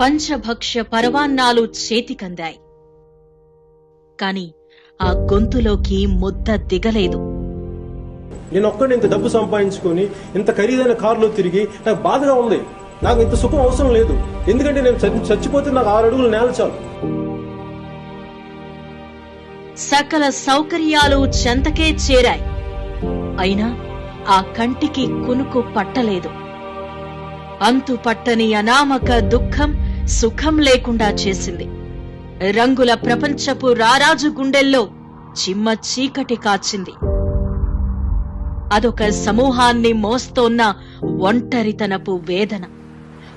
పంచభక్ష పరవాన్నాలు చేతికందాయి. కాని ఆ గొంతులోకి ముద్ద దిగలేదు. నేను ఒక్కడిని ఇంత డబ్బు సంపాదించుకొని ఇంత ఖరీదైన కారులో తిరిగి నాకు బాధగా ఉంది. నాకు ఇంత సుఖం అవసరం లేదు. ఎందుకంటే నేను చచ్చి- చచ్చిపోతే నాకు ఆరు అడుగులు నేల చాలు. సకల సౌకర్యాలు చెంతకే చేరాయి. అయినా ఆ కంటికి కునుకు పట్టలేదు. అంతు పట్టని అనామక దుఃఖం సుఖం లేకుండా చేసింది. రంగుల ప్రపంచపు రారాజు గుండెల్లో చిమ్మ చీకటి కాచింది. అదొక సమూహాన్ని మోస్తోన్న ఒంటరితనపు వేదన.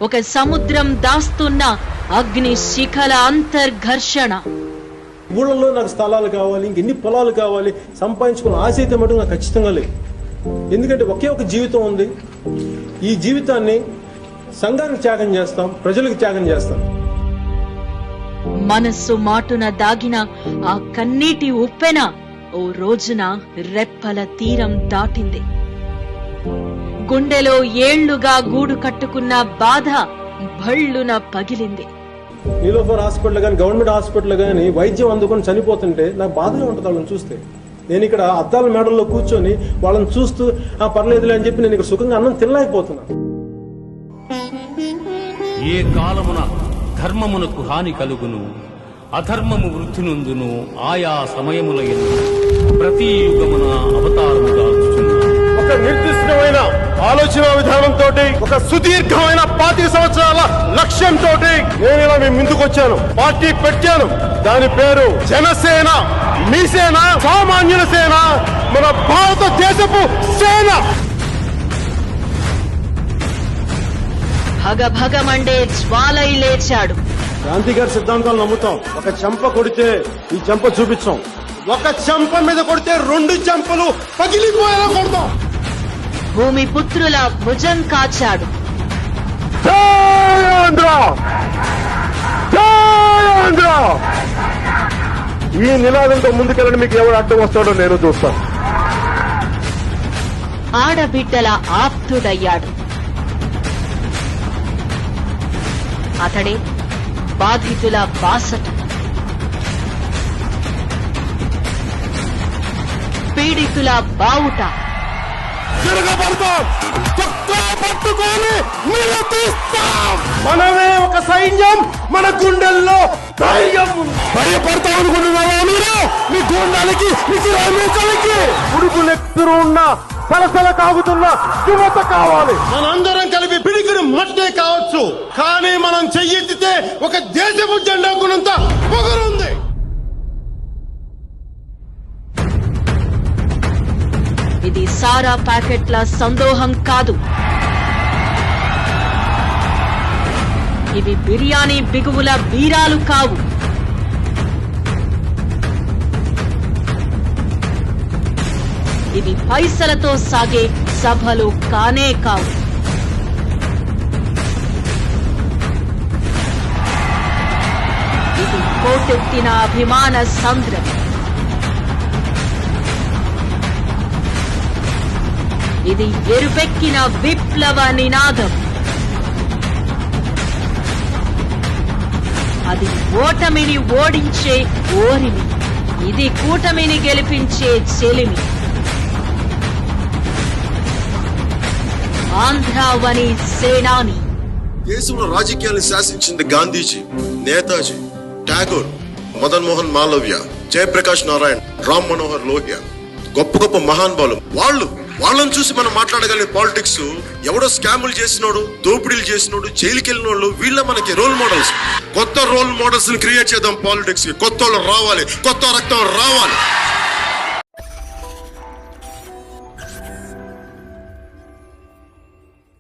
ఒక సముద్రం దాస్తున్న అగ్ని శిఖల అంతర్ఘర్షణ. ఊళ్ళలో నాకు స్థలాలు కావాలి ఇంకెన్ని పొలాలు కావాలి సంపాదించుకున్న ఆశ అయితే మటుకు నాకు ఖచ్చితంగా లేదు. ఎందుకంటే ఒకే ఒక జీవితం ఉంది. ఈ జీవితాన్ని సంఘానికి త్యాగం చేస్తాం ప్రజలకు త్యాగం చేస్తాం. మనస్సు మాటున దాగిన ఆ కన్నీటి ఉప్పెన ఓ రోజున రెప్పల తీరం దాటింది. గుండెలో ఏళ్ళుగా గూడు కట్టుకున్న బాధ భళ్ళున పగిలింది. నీలోఫర్ హాస్పిటల్ కానీ గవర్నమెంట్ హాస్పిటల్ కానీ వైద్యం అందుకొని చనిపోతుంటే నాకు బాధగా ఉంటుంది వాళ్ళని చూస్తే. నేను ఇక్కడ అద్దాల మేడల్లో కూర్చొని వాళ్ళని చూస్తూ ఆ పర్లేదులే అని చెప్పి నేను ఇక్కడ సుఖంగా అన్నం తినలేకపోతున్నా ఏ కాలమున ధర్మమునకు హాని కలుగును అధర్మము వృద్ధి నుందును ఆయా సమయముల ప్రతి యుగమున అవతారము ఒక నిర్దిష్టమైన ఆలోచన విధానంతో ఒక సుదీర్ఘమైన పాతి సంవత్సరాల లక్ష్యంతో నేను ఇలా మేము ముందుకు వచ్చాను పార్టీ పెట్టాను. దాని పేరు జనసేన మీ సేన సామాన్యుల సేన మన భారతదేశపు సేన. భగభగమండే జ్వాలై లేచాడు. గాంధీ గారి సిద్ధాంతాలు నమ్ముతాం. ఒక చెంప కొడితే ఈ చెంప చూపించాం. ఒక చెంప మీద కొడితే రెండు చెంపలు పగిలిపోయేలా కొడతాం. భూమి పుత్రుల భుజం కాచాడు. ఈ నినాదంతో ముందుకెళ్ళని మీకు ఎవరు అడ్డం వస్తాడో నేను చూస్తాను. ఆడబిడ్డల ఆప్తుడయ్యాడు. అతడే బాధితుల బాసట. పీడితుల బావుట. పట్టుకొని మనమే ఒక సైన్యం మన గుండెల్లో ధైర్యం. భయపడతాం అనుకుంటున్నావా మీరు? మీ గుండెలకి నెత్తురు ఉన్న సలసల కాగుతున్న యువత కావాలి. మనందరం కలిపి పిడికిడి మట్టే కావచ్చు. కానీ మనం చెయ్యెత్తితే ఒక దేశపు జెండా గుణంత పొగరుంది. ఇది సారా ప్యాకెట్ల సందోహం కాదు. ఇవి బిర్యానీ బిగువుల బీరాలు కావు. ఈ పైసలతో సాగే సభలు కానే కావు. ఇది కోటెత్తిన అభిమాన సంద్రం. ఇది ఎరుపెక్కిన విప్లవ నినాదం. అది ఓటమిని ఓడించే ఓరిమి ఇది కూటమిని గెలిపించే చెలిమి. ఆంధ్రావని సేనాని. దేశంలో రాజకీయాన్ని శాసించింది గాంధీజీ నేతాజీ ఠాగూర్ మదన్ మోహన్ మాలవ్య జయప్రకాష్ నారాయణ్ రామ్ మనోహర్ లోహియా. గొప్ప గొప్ప మహానుభావులు వాళ్ళు వాళ్ళని చూసి మనం మాట్లాడగలిగే పాలిటిక్స్ ఎవడో స్కాములు చేసినోడు దోపిడీలు చేసినోడు జైలుకి వెళ్ళిన వాళ్ళు వీళ్ళ మనకి రోల్ మోడల్స్. కొత్త రోల్ మోడల్స్ క్రియేట్ చేద్దాం పాలిటిక్స్కి కొత్త వాళ్ళు రావాలి కొత్త రక్తం రావాలి.